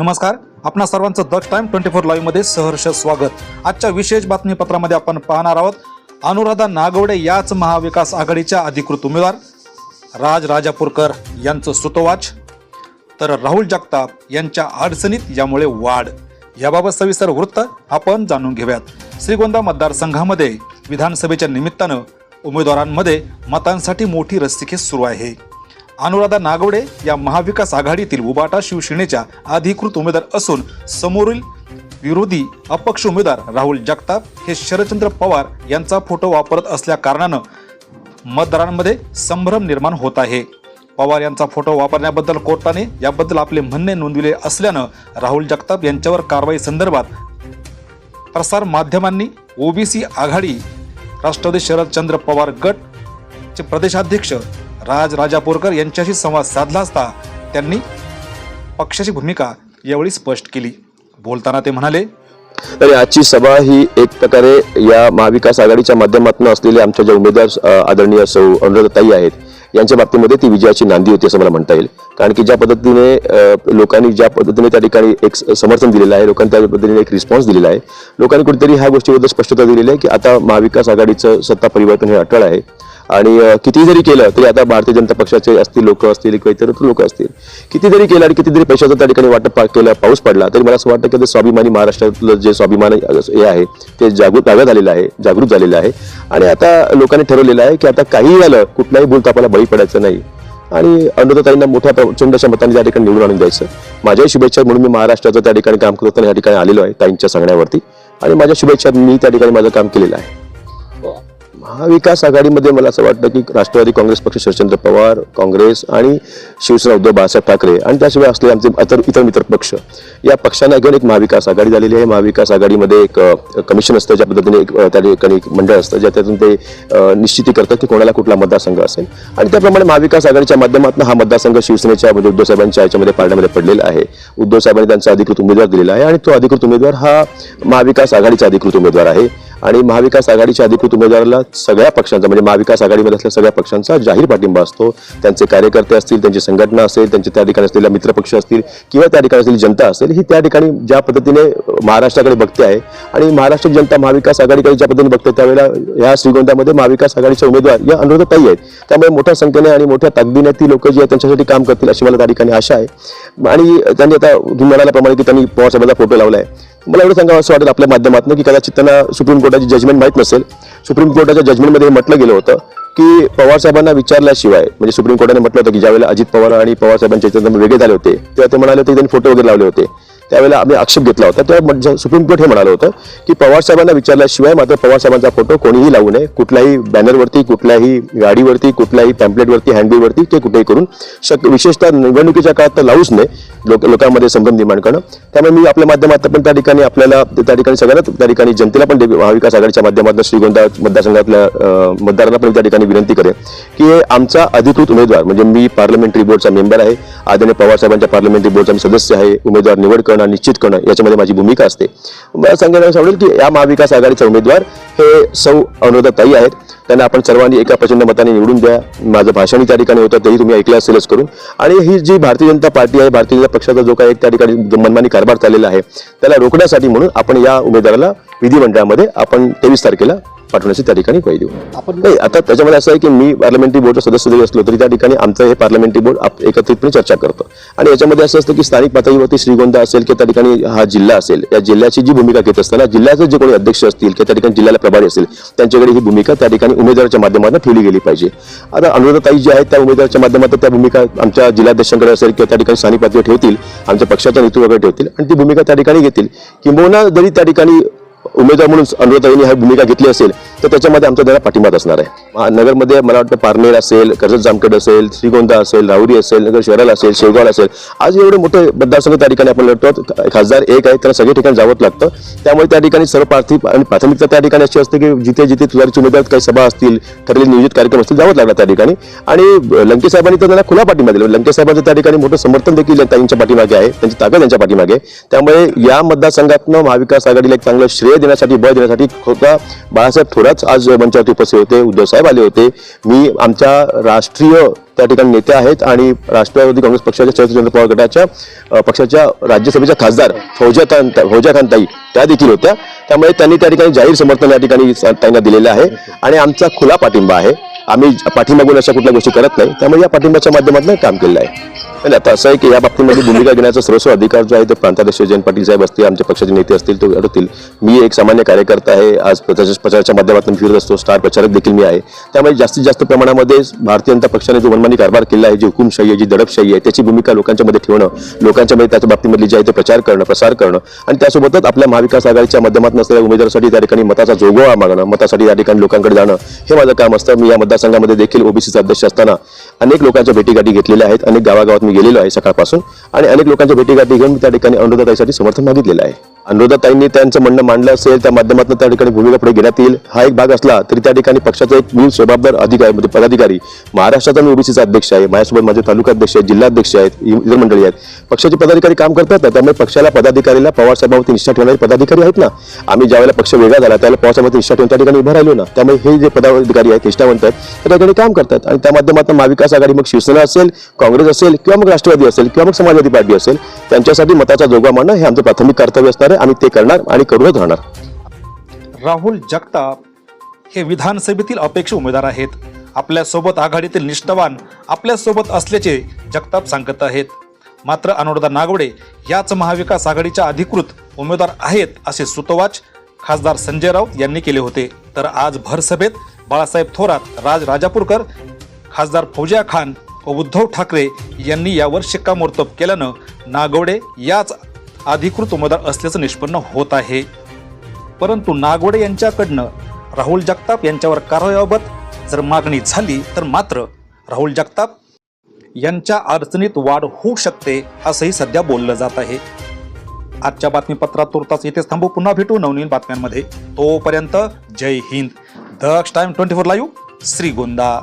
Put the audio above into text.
नमस्कार. आपणा सर्वांचं द टाइम ट्वेंटी फोर लाईव्हमध्ये सहर्ष स्वागत. आजच्या विशेष बातमीपत्रामध्ये आपण पाहणार आहोत अनुराधा नागवडे याच महाविकास आघाडीच्या अधिकृत उमेदवार. राज राजापूरकर यांचं सुतोवाच. तर राहुल जगताप यांच्या अडचणीत यामुळे वाढ. याबाबत सविस्तर वृत्त आपण जाणून घेऊयात. श्रीगोंदा मतदारसंघामध्ये विधानसभेच्या निमित्तानं उमेदवारांमध्ये मतांसाठी मोठी रस्तिखेच सुरू आहे. अनुराधा नागवडे या महाविकास आघाडीतील उबाटा शिवसेनेच्या अधिकृत उमेदवार असून समोरील विरोधी अपक्ष उमेदवार राहुल जगताप हे शरदचंद्र पवार यांचा फोटो वापरत असल्या कारणानं मतदारांमध्ये संभ्रम निर्माण होत आहे. पवार यांचा फोटो वापरण्याबद्दल कोर्टाने याबद्दल आपले म्हणणे नोंदविले असल्यानं राहुल जगताप यांच्यावर कारवाई संदर्भात प्रसार माध्यमांनी ओबीसी आघाडी राष्ट्रवादी शरदचंद्र पवार गट चे प्रदेशाध्यक्ष राज राजापूरकर यांच्याशी संवाद साधला असता त्यांनी पक्षाची भूमिका यावेळी स्पष्ट केली. बोलताना ते म्हणाले तर आजची सभा ही एक प्रकारे या महाविकास आघाडीच्या माध्यमातून असलेले आमच्या ज्या उमेदवार आदरणीय सौ अनुराधताई आहेत यांच्या बाबतीमध्ये ती विजयाची नांदी होती असं मला म्हणता येईल. कारण की ज्या पद्धतीने लोकांनी ज्या पद्धतीने त्या ठिकाणी एक समर्थन दिलेलं आहे लोकांनी त्या पद्धतीने एक रिस्पॉन्स दिलेला आहे लोकांनी कुठेतरी ह्या गोष्टीबद्दल स्पष्टता दिलेली आहे की आता महाविकास आघाडीचं सत्ता परिवर्तन हे अटळ आहे. आणि किती जरी केलं तरी आता भारतीय जनता पक्षाचे असतील लोक असतील किंवा इतर लोक असतील किती जरी केलं आणि किती जरी पैशाचं त्या ठिकाणी वाटप पा- केलं पाऊस पडला तरी मला असं वाटतं की ते स्वाभिमानी महाराष्ट्रातलं जे स्वाभिमान हे आहे ते जागृत जागा झालेलं आहे जागृत झालेलं आहे. आणि आता लोकांनी ठरवलेलं आहे की आता काही झालं कुठल्याही भूलतापाला बळी पडायचं नाही. आणि अनुराधाताईंना मोठ्या प्रचंडच्या मताने त्या ठिकाणी निवडून आणून द्यायचं. माझ्याही शुभेच्छा म्हणून मी महाराष्ट्राचं त्या ठिकाणी काम करताना या ठिकाणी आलेलो आहे ताईंच्या सांगण्यावरती. आणि माझ्या शुभेच्छा मी त्या ठिकाणी माझं काम केलेलं आहे. महाविकास आघाडीमध्ये मला असं वाटतं की राष्ट्रवादी काँग्रेस पक्ष शरदचंद्र पवार काँग्रेस आणि शिवसेना उद्धव बाळासाहेब ठाकरे आणि त्याशिवाय असलेले आमचे इतर इतर मित्र पक्ष या पक्षांना घेऊन एक महाविकास आघाडी झालेली आहे. महाविकास आघाडीमध्ये एक कमिशन असतं ज्या पद्धतीने एक त्या ठिकाणी एक मंडळ असतं ज्याच्यातून ते निश्चिती करतात की कोणाला कुठला मतदारसंघ असेल. आणि त्याप्रमाणे महाविकास आघाडीच्या माध्यमातून हा मतदारसंघ शिवसेनेच्या म्हणजे उद्धव साहेबांच्या याच्यामध्ये पाळण्यामध्ये पडलेला आहे. उद्धव साहेबांनी त्यांचा अधिकृत उमेदवार दिलेला आहे आणि तो अधिकृत उमेदवार हा महाविकास आघाडीचा अधिकृत उमेदवार आहे. आणि महाविकास आघाडीच्या अधिकृत उमेदवाराला सगळ्या पक्षांचा म्हणजे महाविकास आघाडीमध्ये असलेल्या सगळ्या पक्षांचा जाहीर पाठिंबा असतो. त्यांचे कार्यकर्ते असतील त्यांची संघटना असेल त्यांचे त्या ठिकाणी असलेल्या मित्रपक्ष असतील किंवा त्या ठिकाणी असलेली जनता असेल ही त्या ठिकाणी ज्या पद्धतीने महाराष्ट्राकडे बघते आहे. आणि महाराष्ट्र जनता महाविकास आघाडीकडे ज्या पद्धतीने बघते त्यावेळेला या श्रीगोंद्यामध्ये महाविकास आघाडीचे उमेदवार या अनुरोधताही आहेत. त्यामुळे मोठ्या संख्येने आणि मोठ्या ताकदीने ती लोक जी आहेत त्यांच्यासाठी काम करतील अशी मला त्या ठिकाणी आशा आहे. आणि त्यांनी आता तुम्ही म्हणाल्याप्रमाणे की त्यांनी पवारसाहेबांचा फोटो लावला आहे मला एवढं सांगावं असं वाटेल आपल्या माध्यमातून की कदाचित त्यांना सुप्रीम कोर्टाची जजमेंट माहीत नसेल सुप्रीम कोर्टाच्या जजमेंटमध्ये हे म्हटलं गेलं होतं की पवार साहेबांना विचारल्याशिवाय म्हणजे सुप्रीम कोर्टाने म्हटलं होतं की ज्यावेळेला अजित पवार आणि पवार साहेबांचे वेगळे झाले होते तेव्हा ते म्हणाले होते की त्यांनी फोटो वगैरे लावले होते. त्यावेळेला आम्ही आक्षेप घेतला होता. तेव्हा सुप्रीम कोर्ट हे म्हणालं होतं की पवारसाहेबांना विचारल्याशिवाय मात्र पवार साहेबांचा फोटो कोणीही लावू नये. कुठल्याही बॅनरवरती कुठल्याही गाडीवरती कुठल्याही पॅम्पलेटवरती हँडबिलवरती ते कुठेही करून शक्य विशेषतः निवडणुकीच्या काळात तर लावूच नये लोक लोकांमध्ये संभ्रम निर्माण करणं. त्यामुळे मी आपल्या माध्यमातून पण त्या ठिकाणी आपल्याला त्या ठिकाणी सगळ्यांना त्या ठिकाणी जनतेला पण महाविकास आघाडीच्या माध्यमातून श्रीगोंदा मतदारसंघातल्या मतदारांना पण त्या ठिकाणी विनंती करेन की हे आमचा अधिकृत उमेदवार म्हणजे मी पार्लमेंटरी बोर्डचा मेंबर आहे. आदरणीय पवार साहेबांच्या पार्लमेंटरी बोर्डचा मी सदस्य आहे. उमेदवार निवड करणं त्यांना निश्चित करणं याच्यामध्ये माझी भूमिका असते. मला सांगायला आवडेल की या महाविकास आघाडीचे उमेदवार हे सौ अनुराधाताई आहेत. त्यांना आपण सर्वांनी एका प्रचंड मताने निवडून द्या. माझं भाषणही त्या ठिकाणी होतं तेही तुम्ही ऐकलं असेलच करून. आणि ही जी भारतीय जनता पार्टी आहे भारतीय जनता पक्षाचा जो काही एक त्या ठिकाणी मनमानी कारभार चाललेला आहे त्याला रोखण्यासाठी म्हणून आपण या उमेदवाराला विधिमंडळामध्ये आपण तेवीस तारखेला पाठवण्याची त्या ठिकाणी देऊ. आपण नाही आता त्याच्यामध्ये असं आहे की मी पार्लमेंटरी बोर्डचा सदस्य जरी असलो तरी त्या ठिकाणी आमचं हे पार्लमेंटरी बोर्ड एकत्रितपणे चर्चा करतो. आणि याच्यामध्ये असं असतं की स्थानिक पातळीवरती श्रीगोंदा असेल किंवा त्या ठिकाणी हा जिल्हा असेल या जिल्ह्याची जी भूमिका घेत असताना जिल्ह्याचे जे कोणी अध्यक्ष असतील किंवा त्या ठिकाणी जिल्ह्याला प्रभारी असेल त्यांच्याकडे ही भूमिका त्या ठिकाणी उमेदवाराच्या माध्यमातून ठेवली गेली पाहिजे. आता अनुराधाताई जी आहेत त्या उमेदवाराच्या माध्यमातून त्या भूमिका आमच्या जिल्हाध्यक्षांकडे असेल किंवा त्या ठिकाणी स्थानिक पातळीवर ठेवतील आमच्या पक्षाच्या नेतृत्वाकडे ठेवतील आणि ती भूमिका त्या ठिकाणी घेतील. किंबहुना जरी त्या ठिकाणी उमेदवार म्हणून अनुराताईंनी ही भूमिका घेतली असेल तर त्याच्यामध्ये आमचा त्याला पाठिंबाच असणार आहे. नगरमध्ये मला वाटतं पारनेर असेल कर्जत जामखेड असेल श्रीगोंदा असेल राहुरी असेल नगर शहराला असेल शेवगाव असेल. आज एवढे मोठे मतदारसंघ त्या ठिकाणी आपण लढतो. खासदार एक आहे त्याला सगळे ठिकाणी जावंच लागतं. त्यामुळे त्या ठिकाणी सर्व पार्थिव आणि प्राथमिकता त्या ठिकाणी अशी असते की जिथे जिथे तुझ्याची उमेदवार काही सभा असतील ठरलेले नियोजित कार्यक्रम असतील जावंच लागला त्या ठिकाणी. आणि लंके साहेबांनी तर त्यांना खुला पाठिंबा दिला. लंके साहेबांचं त्या ठिकाणी मोठं समर्थन देखील ताईंच्या पाठीमागे आहे. त्यांची ताकद त्यांच्या पाठीमागे त्यामुळे या मतदारसंघातनं महाविकास आघाडीला एक चांगलं श्रेय देण्यासाठी बळ देण्यासाठी स्वतः बाळासाहेब थोरात आज मंचावरती उपस्थित होते. उद्धव साहेब आले होते. मी आमच्या राष्ट्रीय त्या ठिकाणी नेते आहेत आणि राष्ट्रवादी काँग्रेस पक्षाच्या शरदचंद्र पवार गटाच्या पक्षाच्या राज्यसभेच्या खासदार फौजा फौजा खान ताई त्या देखील होत्या. त्यामुळे त्यांनी त्या ठिकाणी जाहीर समर्थन या ठिकाणी त्यांना दिलेलं आहे. आणि आमचा खुला पाठिंबा आहे. आम्ही पाठिंबागून अशा कुठल्या गोष्टी करत नाही. त्यामुळे या पाठिंबाच्या माध्यमातून काम केलेलं आहे. आणि आता असं आहे की या बाबतीमध्ये भूमिका घेण्याचा सर्वस्व अधिकार जो आहे तो प्रांताध्यक्ष जयंत पाटील साहेब असतील आमच्या पक्षाचे नेते असतील तो करतील मी एक सामान्य कार्यकर्ता आहे आज प्रचार प्रचाराच्या माध्यमातून फिरत असतो स्टार प्रचारक देखील मी आहे. त्यामुळे जास्तीत जास्त प्रमाणामध्ये भारतीय जनता पक्षाने जो मनमानी कारभार केला आहे जी हुकुमशाही आहे जी दडपशाही आहे त्याची भूमिका लोकांच्या मध्ये ठेवणं लोकांच्या मध्ये त्याच्या बाबतीमधली जी आहे ते प्रचार करणं प्रसार करणं आणि त्यासोबतच आपल्या महाविकास आघाडीच्या माध्यमातून असलेल्या उमेदवारासाठी त्या ठिकाणी मताचा जोगोवा मागणं मतासाठी त्या ठिकाणी लोकांकडे जाणं हे माझं काम असतं. मी या मतदारसंघामध्ये देखील ओबीसीचा अध्यक्ष असताना अनेक लोकांच्या भेटीगाठी घेतलेल्या आहेत अनेक गावागावात मी गेलेलो आहे सकाळपासून आणि अनेक लोकांच्या भेटीगाठी घेऊन मी त्या ठिकाणी अनुराधाताईसाठी समर्थन मागितलेलं आहे. अनुराधाताईंनी त्यांचं म्हणणं मांडलं असेल त्या माध्यमातून त्या ठिकाणी भूमिका पुढे घेण्यात येईल. हा एक भाग असला तरी त्या ठिकाणी पक्षाचा एक मूळ जबाबदार अधिकारी म्हणजे पदाधिकारी महाराष्ट्राचा मी ओबीसीचा अध्यक्ष आहे. माझ्यासोबत माझे तालुका अध्यक्ष आहेत जिल्हाध्यक्ष आहेत इतर मंडळी आहेत. पक्षाचे पदाधिकारी काम करतात ना त्यामुळे पक्षाला पदाधिकारीला पवारसाहेबांवरती निष्ठा ठेवणारे पदाधिकारी आहेत ना. आम्ही ज्यावेळेला पक्ष वेगळा झाला त्याला पवारसाहेबांवरती निष्ठा ठेवून त्या ठिकाणी उभं राहिलो ना. त्यामुळे हे जे पदाधिकारी आहेत निष्ठावंत आहेत त्या ठिकाणी काम करतात. आणि त्या माध्यमातून महाविकास आघाडी मग शिवसेना असेल काँग्रेस असेल किंवा मग राष्ट्रवादी असेल किंवा मग समाजवादी पार्टी असेल त्यांच्यासाठी मताचा जोगा मांडणं हे आमचं प्राथमिक कर्तव्य असणार आहे. आम्ही ते करणार आणि करूनच राहणार. राहुल जगताप हे विधानसभेतील अपेक्षित उमेदवार आहेत. आपल्यासोबत आघाडीतील निष्ठावान आपल्यासोबत असल्याचे जगताप सांगत आहेत. मात्र अनुराधा नागवडे याच महाविकास आघाडीच्या अधिकृत उमेदवार आहेत असे सुतोवाच खासदार संजय राऊत यांनी केले होते. तर आज भरसभेत बाळासाहेब थोरात राज राजापूरकर खासदार फौजिया खान व उद्धव ठाकरे यांनी यावर शिक्कामोर्तब केल्यानं नागवडे याच अधिकृत उमेदवार असल्याचं निष्पन्न होत आहे. परंतु नागवडे यांच्याकडनं राहुल जगताप यांच्यावर कारवाईबाबत जर मागणी झाली तर मात्र राहुल जगताप यांच्या अडचणीत वाढ होऊ शकते असंही सध्या बोललं जात आहे. आजच्या बातमीपत्रात तुर्तास इथेच थांबू. पुन्हा भेटू नवनवीन बातम्यांमध्ये. तोपर्यंत जय Hind. Daksh time twenty four live Shrigonda.